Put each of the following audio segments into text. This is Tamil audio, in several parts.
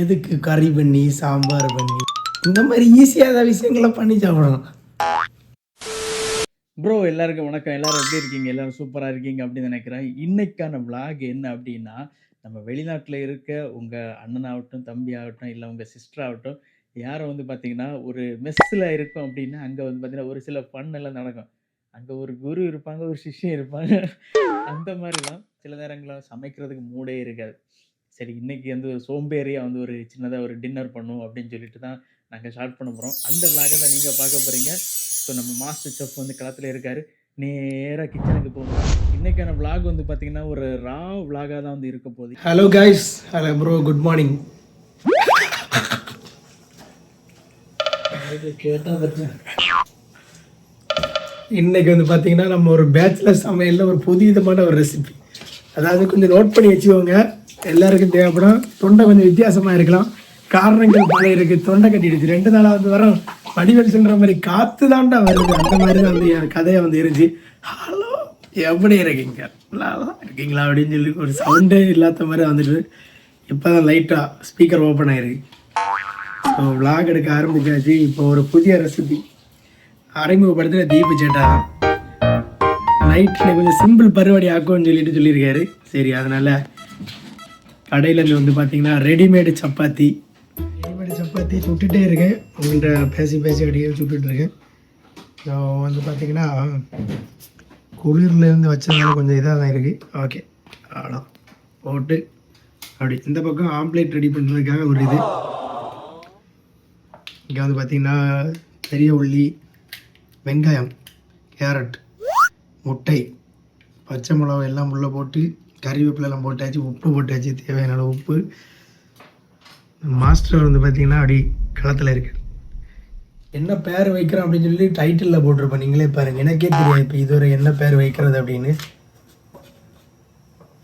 எதுக்கு கறி பண்ணி சாம்பார் பண்ணி? இந்த மாதிரி ஈஸியாக விஷயங்களை பண்ணி சாப்பிடலாம். ப்ரோ எல்லாருக்கும் வணக்கம். எல்லாரும் எப்படி இருக்கீங்க? எல்லாரும் சூப்பராக இருக்கீங்க அப்படின்னு நினைக்கிறேன். இன்னைக்கான vlog என்ன அப்படின்னா நம்ம வெளிநாட்டில் இருக்க உங்கள் அண்ணனாகட்டும் தம்பி ஆகட்டும் இல்லை உங்கள் சிஸ்டர் ஆகட்டும் யாரும் வந்து பார்த்தீங்கன்னா ஒரு மெஸ்ஸில் இருக்கும் அப்படின்னா அங்கே வந்து பார்த்தீங்கன்னா ஒரு சில fun எல்லாம் நடக்கும். அங்கே ஒரு குரு இருப்பாங்க ஒரு சிஷ்யம் இருப்பாங்க. அந்த மாதிரிலாம் சில நேரங்களில் சமைக்கிறதுக்கு மூடே இருக்காது. சரி இன்னைக்கு வந்து ஒரு சோம்பேறியாக வந்து ஒரு சின்னதாக ஒரு டின்னர் பண்ணும் அப்படின்னு சொல்லிட்டு தான் நாங்கள் ஸ்டார்ட் பண்ண போகிறோம் அந்த vlog-அ தான் நீங்கள் பார்க்க போகிறீங்க ஸோ நம்ம மாஸ்டர் செஃப் வந்து களத்தில் இருக்காரு. நேராக கிச்சனுக்கு போகணும் இன்னைக்கான vlog வந்து பார்த்தீங்கன்னா ஒரு ரா vlog-ஆ தான் வந்து இருக்க போகுது. Hello guys hello bro good morning இன்னைக்கு வந்து பார்த்தீங்கன்னா நம்ம ஒரு பேச்சுலர் சமையலில் ஒரு புது விதமான ஒரு ரெசிபி அதாவது கொஞ்சம் நோட் பண்ணி வச்சுக்கோங்க. எல்லாருக்கும் தேவைப்படும். தொண்டை கொஞ்சம் வித்தியாசமாக இருக்கலாம். காரணங்கள் பல இருக்குது தொண்டை கட்டிடுச்சு. ரெண்டு நாளாக வந்து வரோம். வடிவேல் சொல்கிற மாதிரி காற்று தாண்டா வருது. அந்த மாதிரி தான் வந்து என் கதையை வந்து இருந்துச்சு. ஹலோ எப்படி இருக்கீங்க? நல்லா இருக்கீங்களா அப்படின்னு சொல்லி ஒரு சவுண்டே இல்லாத மாதிரி வந்துட்டு இப்போ தான் லைட்டாக ஸ்பீக்கர் ஓப்பன் ஆயிருக்கு. ஸோ விளாக் எடுக்க ஆரம்பிச்சாச்சு. இப்போ ஒரு புதிய ரெசிபி அறிமுகப்படுத்துகிற தீபு சேட்டா நைட்டில் கொஞ்சம் சிம்பிள் பருவடி ஆக்கும்னு சொல்லிட்டு சொல்லியிருக்காரு. சரி அதனால் கடையில் வந்து பார்த்தீங்கன்னா ரெடிமேடு சப்பாத்தி. ரெடிமேடு சப்பாத்தி சுட்டுட்டே இருக்கேன். உங்கள்கிட்ட பேசி பேசி அடிக்க சுட்டுட்டு இருக்கேன். ஸோ வந்து பார்த்தீங்கன்னா குளிர்லேருந்து வச்சதுனால கொஞ்சம் இதாக தான் இருக்குது ஓகே அவ்வளோ போட்டு அப்படி இந்த பக்கம் ஆம்ப்லேட் ரெடி பண்ணுறதுக்காக ஒரு இது. இங்கே வந்து பார்த்தீங்கன்னா பெரிய உள்ளி வெங்காயம் கேரட் முட்டை பச்சை மிளகா எல்லாம் உள்ளே போட்டு கறிவேப்பிலை எல்லாம் போட்டாச்சு உப்பு போட்டாச்சு தேவையான அளவு உப்பு. மாஸ்டர் வந்து பார்த்தீங்கன்னா அப்படி களத்தில் இருக்கு. என்ன பேர் வைக்கிறோம் அப்படின்னு சொல்லி டைட்டிலில் போட்டிருப்பேன் நீங்களே பாருங்க. எனக்கே தெரியும் இப்போ இதுவரை என்ன பேர் வைக்கிறது அப்படின்னு.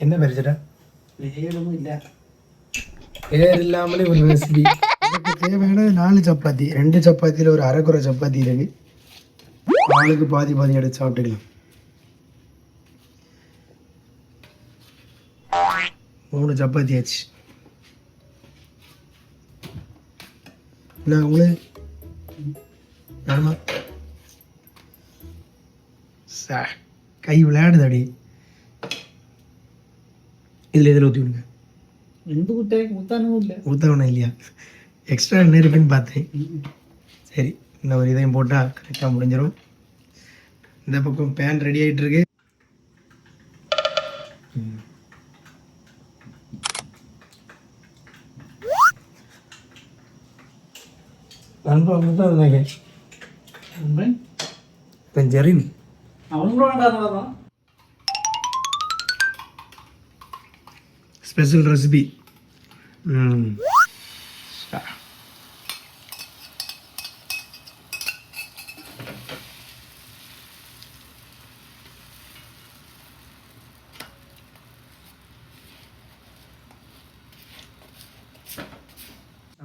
என்ன பேர் சேட்டா பேர் இல்லாமலே ஒரு ரெசிபி எனக்கு தேவையான நாலு சப்பாத்தி. ரெண்டு சப்பாத்தியில் ஒரு அரைக்குறை சப்பாத்தி இருக்கு. ஆளுக்கு பாதி பாதி எடுத்து சாப்பிட்டுக்கலாம். மூணு சப்பாத்தி ஆச்சு. என்ன உங்களுக்கு கை விளையாடுது அடி இதில் இதில் ஊற்றி விடுங்க? எந்த முட்டை முத்தானும் இல்லை. ஊற்றவன இல்லையா? எக்ஸ்ட்ரா என்ன இருக்குன்னு பார்த்தேன். சரி இந்த ஒரு இதையும் போட்டால் கரெக்டாக முடிஞ்சிடும் இந்த பக்கம் பேன் ரெடி ஆகிட்டு இருக்கு நண்பன்? தான் இருந்தாங்க ஸ்பெஷல் ரெசிபி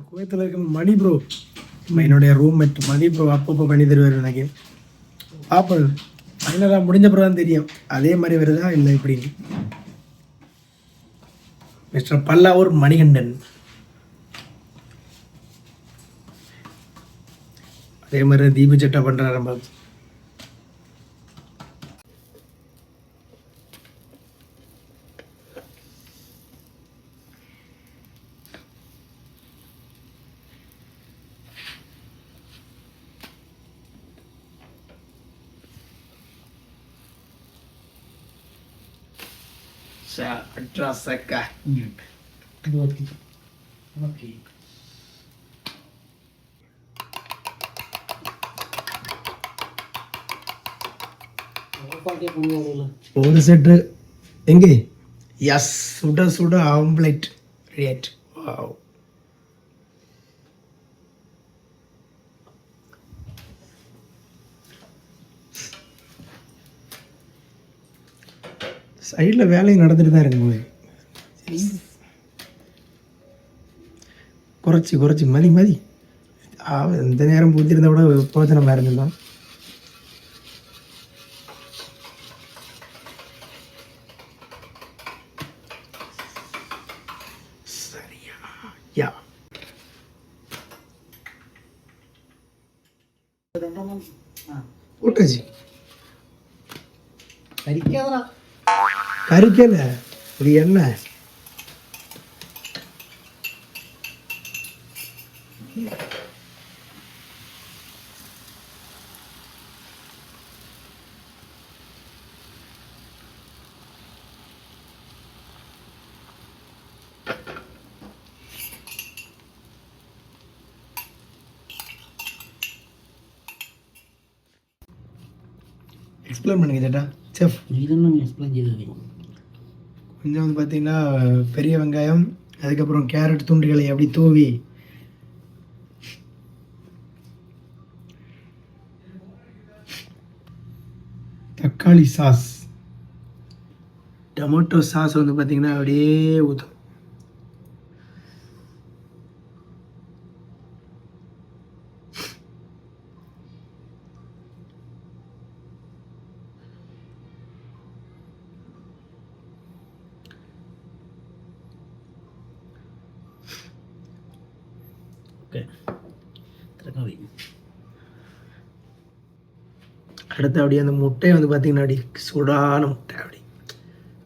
குவைத்தில் இருக்க மணி ப்ரோ என்னுடைய ரூம்மேட் மணி ப்ரோ அப்பப்போ பண்ணி தருவார் எனக்கு. பார்ப்போம் ஃபைனலாக முடிஞ்ச பிறகு தான் தெரியும். அதே மாதிரி வருதா இல்லை இப்படி மிஸ்டர் பல்லாவூர் மணிகண்டன். அதே மாதிரி தீபு சட்டை பண்ணுறாரு நம்ம вся красота. Нет. Вот. Окей. ഒരു സെറ്റ് എങ്കിൽ യസ് സുഡ സുഡ ആംപ്ലേറ്റ് റേറ്റ് വാവ് சைடில் வேலையும் நடந்துட்டு தான் இருக்கு உங்களுக்கு குறைச்சி குறைச்சி மதி மதி. இந்த நேரம் பூத்திருந்தா கூட பிரோஜனமாக இருந்துதான் சரியா? யா. போட்டாச்சு. கறிக்கல இது என்ன எக்ஸ்பிளைன் பண்ணுங்க சேட்டா செஃப் இதெல்லாம் எக்ஸ்பிளைன் செய்தது. கொஞ்சம் வந்து பார்த்தீங்கன்னா பெரிய வெங்காயம் அதுக்கப்புறம் கேரட் துண்டுகளை அப்படி தூவி. தக்காளி சாஸ் டொமேட்டோ சாஸ் வந்து பார்த்தீங்கன்னா அப்படியே ஊற்றும் ஓகே. அப்படியே அந்த முட்டையை வந்து பார்த்தீங்கன்னா அப்படி சூடான முட்டை அப்படி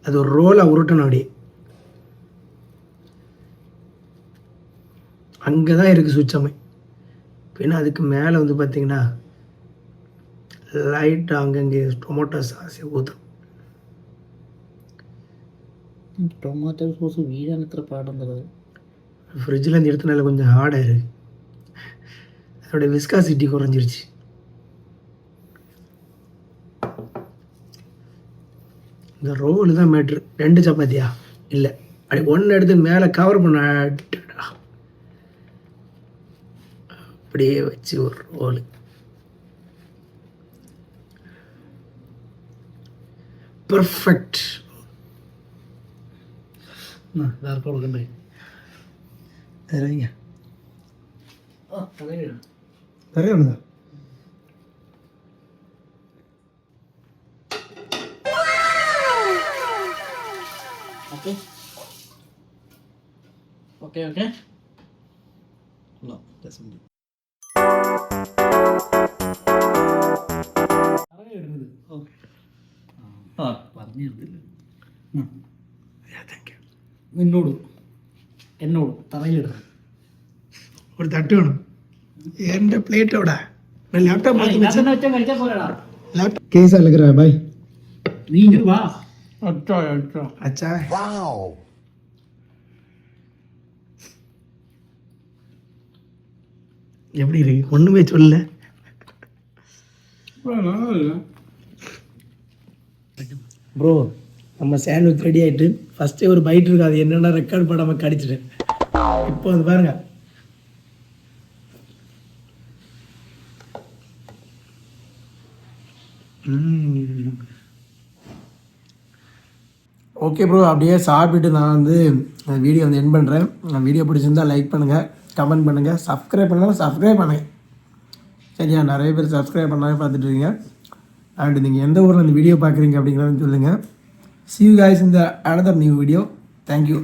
அது ஒரு ரோலை உருட்டணும் அப்படி அங்கே தான் இருக்குது சுச்சமை. பின்னா அதுக்கு மேலே வந்து பார்த்தீங்கன்னா லைட்டாக அங்கங்கே டொமேட்டோ சாஸ் ஊற்றும் ടൊമാറ്റോ സോസ് വീഴാൻ എത്ര പാടുണ്ടത് ഫ്രിഡ്ജിൽ എന്തെടുത്തനല്ല കൊഞ്ചം ഹാർഡായിരുന്നു ஹார்டாக இருக்கு அதோட விஸ்காசிட்டி குறைஞ்சிருச்சு இந்த ரோல் தான் மேட்ரு ரெண்டு சப்பாத்தியா இல்லை அப்படி ஒன்று எடுத்து மேலே கவர் பண்ண அடடா. அப்படியே வச்சு ஒரு ரோல் பெர்ஃபெக்ட் എല്ലാവർക്കും കൊടുക്കണ്ടേ കറിയാണത് ഓക്കെ. Okay okay. നിന്നോടും എന്നോടും തറയിലിടണം. ഒരു തട്ട് വേണം. எந்த பிளேட்டோட நான் லேப்டாப் மாத்தி வச்சேன் லேப்டாப் கேஸ் அழுகுற பாய் நீங்க வா அச்சா அச்சா அச்சா வாவ் எப்படி இருக்கு ஒண்ணுமே சொல்லல ப்ரோ நம்ம சாண்ட்விச் ரெடி ஆகிட்டு ஃபஸ்ட்டே ஒரு பைட் இருக்கு அது என்னென்ன ரெக்கார்ட் பண்ணாமல் கடிச்சிட்டேன் இப்போ அது பாருங்கள் ஓகே ப்ரோ அப்படியே சாப்பிட்டுட்டு நான் வந்து வீடியோ வந்து என் பண்ணுறேன் வீடியோ பிடிச்சிருந்தா லைக் பண்ணுங்கள் கமெண்ட் பண்ணுங்கள் சப்ஸ்கிரைப் பண்ணாலும் சப்ஸ்கிரைப் பண்ணுங்கள் சரியா? நிறைய பேர் சப்ஸ்கிரைப் பண்ணாலே பார்த்துட்ருக்கீங்க அண்ட் நீங்கள் எந்த ஊரில் இந்த வீடியோ பார்க்குறீங்க அப்படிங்கிறத சொல்லுங்கள் சி யூ காய்ஸ் இந்த another new video thank you